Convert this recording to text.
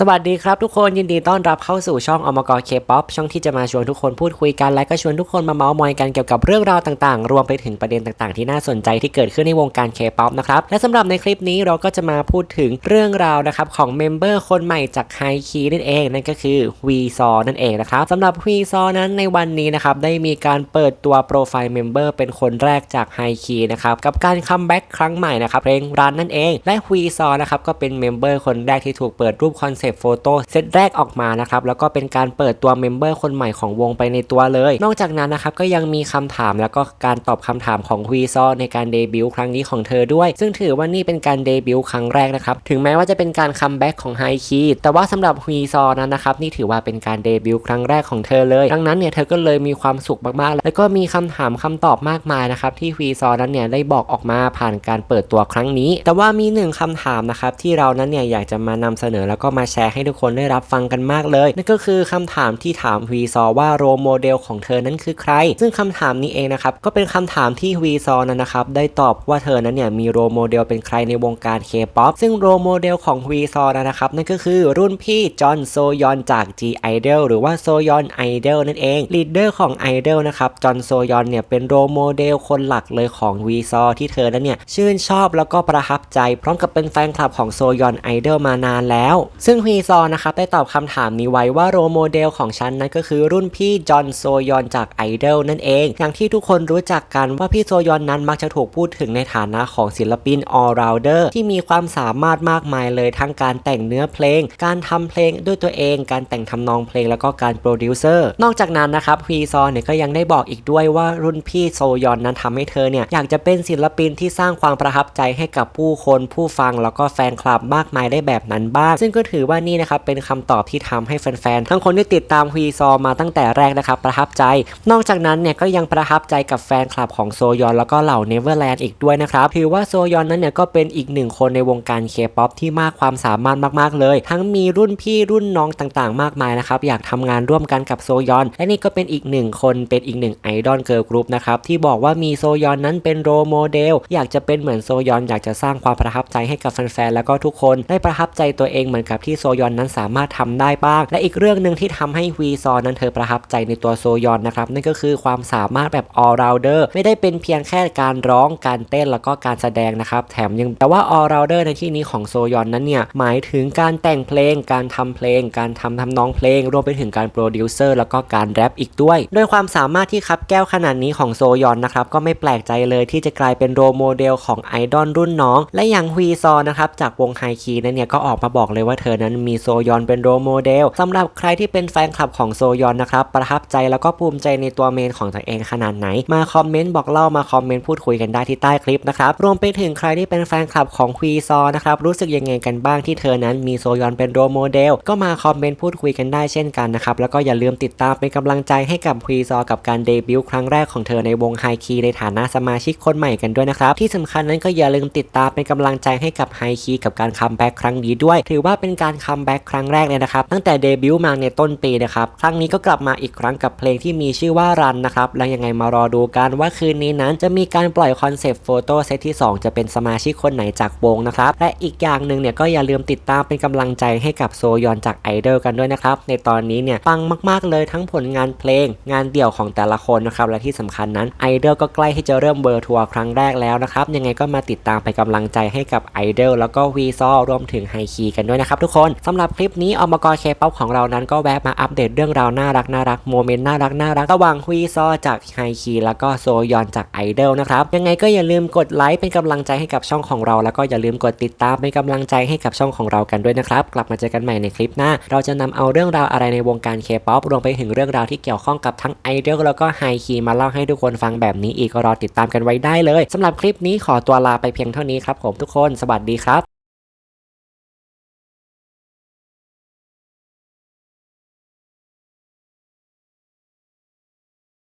สวัสดีครับทุกคนยินดีต้อนรับเข้าสู่ช่องอมกเคป๊อปช่องที่จะมาชวนทุกคนพูดคุยกัน และก็ชวนทุกคนมาเมาส์มอยกันเกี่ยวกับเรื่องราวต่างๆ รวมไปถึงประเด็นต่างๆ ที่น่าสนใจที่เกิดขึ้นในวงการเคป๊อปนะครับและสำหรับในคลิปนี้เราก็จะมาพูดถึงเรื่องราวนะครับของเมมเบอร์คนใหม่จากไฮคีนั่นเองนั่นก็คือวีซอนั่นเองนะครับสำหรับวีซอนั้นในวันนี้นะครับได้มีการเปิดตัวโปรไฟล์เมมเบอร์เป็นคนแรกจากไฮคีนะครับกับการคัมแบ็กครั้งใหม่นะครับเพลงรันนั่นเอง และวีซอนะครับก็เป็นเมมเบอร์คนแรกที่ถูกเปิดรูปคอนเซปต์โฟโต้เซตแรกออกมานะครับแล้วก็เป็นการเปิดตัวเมมเบอร์คนใหม่ของวงไปในตัวเลย นอกจากนั้นนะครับก็ยังมีคำถามแล้วก็การตอบคำถามของฮวีซอในการเดบิวต์ครั้งนี้ของเธอด้วย ซึ่งถือว่านี่เป็นการเดบิวต์ครั้งแรกนะครับถึงแม้ว่าจะเป็นการคัมแบ็กของไฮคีแต่ว่าสำหรับฮวีซอนั้นนะครับนี่ถือว่าเป็นการเดบิวต์ครั้งแรกของเธอเลย ดังนั้นเนี่ยเธอก็เลยมีความสุขมากๆ แล้วก็มีคำถามคำตอบมากมายนะครับที่ฮวีซอนั้นเนี่ยได้บอกออกมาผ่านการเปิดตัวครั้งนี้ แต่ว่ามีหนึ่งคำถามนะครับที่เรานั้นเนี่ยอยากจะมานำเสนอแล้วก็มาแชชร์ให้ทุกคนได้รับฟังกันมากเลย นั่นก็คือคำถามที่ถามวีซอว่าโรโมเดลของเธอนั้นคือใคร ซึ่งคำถามนี้เองนะครับก็เป็นคำถามที่วีซอนั้นนะครับได้ตอบว่าเธอนั้นเนี่ยมีโรโมเดลเป็นใครในวงการเคป๊อปซึ่งโรโมเดลของวีซอนะครับนั่นก็คือรุ่นพี่จอห์นโซยอนจาก G Idol หรือว่าโซยอนไอดอลนั่นเองลีดเดอร์ของไอดอลนะครับจอห์นโซยอนเนี่ยเป็นโรโมเดลคนหลักเลยของวีซอที่เธอนั้นเนี่ยชื่นชอบแล้วก็ประทับใจ พร้อมกับเป็นแฟนคลับของโซยอนไอดอลมานานแล้ว ซึ่งวีซอนะครับได้ตอบคำถามนี้ไว้ว่าโรโมเดลของฉันนั้นก็คือรุ่นพี่จอห์นโซยอนจากไอดอลนั่นเอง อย่างที่ทุกคนรู้จักกันว่าพี่โซยอนนั้นมักจะถูกพูดถึงในฐานะของศิลปิน all rounder ที่มีความสามารถมากมายเลยทั้งการแต่งเนื้อเพลง การทำเพลงด้วยตัวเอง การแต่งทำนองเพลงแล้วก็การโปรดิวเซอร์นอกจากนั้นนะครับวีซอเนี่ยก็ยังได้บอกอีกด้วยว่ารุ่นพี่โซยอนนั้นทำให้เธอเนี่ยอยากจะเป็นศิลปินที่สร้างความประทับใจให้กับผู้คนผู้ฟังแล้วก็แฟนคลับมากมายได้แบบนั้นบ้าง ซึ่งก็ถือว่านี่นะครับเป็นคำตอบที่ทำให้แฟนๆ ทั้งคนที่ติดตามวีซอมาตั้งแต่แรกนะครับประทับใจ นอกจากนั้นเนี่ยก็ยังประทับใจกับแฟนคลับของโซยอนแล้วก็เหล่าเนเวอร์แลนด์อีกด้วยนะครับถือว่าโซยอนนั้นเนี่ยก็เป็นอีกหนึ่งคนในวงการเคป๊อปที่มากความสามารถมากๆเลย ทั้งมีรุ่นพี่รุ่นน้องต่างๆ มากมายนะครับอยากทำงานร่วมกันกับโซยอน และนี่ก็เป็นอีกหนึ่งคนเป็นอีกหนึ่งไอดอลเกิร์ลกรุ๊ปนะครับที่บอกว่ามีโซยอนนั้นเป็นโรโมเดลอยากจะเป็นเหมือนโซยอน อยากจะสร้างความประทับใจให้กับแฟนๆแล้วก็ทุกคนได้ประทับใจตัวเองเหมือนกับที่โซยอนนั้นสามารถทำได้บ้าง และอีกเรื่องหนึ่งที่ทำให้วีซอนนั้นเธอประทับใจในตัวโซยอนนะครับนั่นก็คือความสามารถแบบ all rounder ไม่ได้เป็นเพียงแค่การร้องการเต้นแล้วก็การแสดงนะครับแถมยังแต่ว่า all rounder ในที่นี้ของโซยอนนั้นเนี่ยหมายถึงการแต่งเพลง การทำเพลง การทำทำนองเพลง รวมไปถึงการโปรดิวเซอร์แล้วก็การแรปอีกด้วยด้วยความสามารถที่คับแก้วขนาดนี้ของโซยอนนะครับก็ไม่แปลกใจเลยที่จะกลายเป็นโรโมเดลของไอดอลรุ่นน้อง และอย่างฮวีซอนะครับจากวงไฮคีนั้นเนี่ยก็ออกมาบอกเลยว่าเธอนั้นมีโซยอนเป็นโรโมเดลสำหรับใครที่เป็นแฟนคลับของโซยอนนะครับประทับใจแล้วก็ภูมิใจในตัวเมนของตัวเองขนาดไหน มาคอมเมนต์บอกเล่ามาคอมเมนต์พูดคุยกันได้ที่ใต้คลิปนะครับรวมไปถึงใครที่เป็นแฟนคลับของฮวีซอนะครับรู้สึกยังไงกันบ้างที่เธอนั้นมีโซยอนเป็นโรโมเดลก็มาคอมเมนต์พูดคุยกันได้เช่นกันนะครับแล้วก็อย่าลืมติดตามเป็นกำลังใจให้กับฮวีซอกับการเดบิวต์ครั้งแรกของเธอในวงไฮคีในฐานะสมาชิกคนใหม่กันด้วยนะครับที่สำคัญนั้นก็อย่าลืมติดตามเป็นกำลังใจให้กับไฮคีกับการคัมแบ็กครั้งนี้ด้วย ถือว่าเป็นการคัมแบ็กครั้งแรกเลยนะครับตั้งแต่เดบิวต์มาในต้นปีนะครับครั้งนี้ก็กลับมาอีกครั้งกับเพลงที่มีชื่อว่ารันนะครับและยังไงมารอดูกันว่าคืนนี้นั้นจะมีการปล่อยคอนเซปต์โฟโต้เซตที่ 2 จะเป็นสมาชิกคนไหนจากวงนะครับและอีกอย่างหนึ่งเนี่ยก็อย่าลืมติดตามเป็นกำลังใจให้กับโซยอนจากไอดอลกันด้วยนะครับในตอนนี้เนี่ยปังมากๆเลยทั้งผลงานเพลง งานเดี่ยวของแต่ละคนนะครับและที่สำคัญนั้นไอดอลก็ใกล้ที่จะเริ่มเบอร์ทัวร์ครั้งแรกแล้วนะครับยังไงก็มาติดตามไปนกำลังใจให้กับไอดอลแล้วก็วีซอรวมถึงไฮคีกันด้วยนะครับทุกคนสำหรับคลิปนี้อมกรเคป๊อปของเรานั้นก็แวะมาอัปเดตเรื่องราวน่ารักน่ารักโมเมนต์น่ารักน่ารักระหว่างฮวีซอจากไฮคีแล้วก็โซยอนจากไอดอลนะครับยังไงก็อย่าลืมกดไลค์เป็นกำลังใจให้กับช่องของเรา แล้วก็อย่าลืมกดติดตามเป็นกำลังใจให้กับช่องของเรากันด้วยนะครับกลับมาเจอกันใหม่ในคลิปหน้า เราจะนำเอาเรื่องราวอะไรในวงการเคป๊อปรวมไปถึงเรื่องราวที่เกี่ยวข้องกับทั้งไอดอลแล้วก็ไฮคีมาเล่าให้ทุกคนฟังแบบนี้อีกก็รอติดตามกันไว้ได้เลยสำหรับคลิปนี้ขอตัวลาไปเพียงเท่านี้ครับผมทุกคนสวัสดีครับ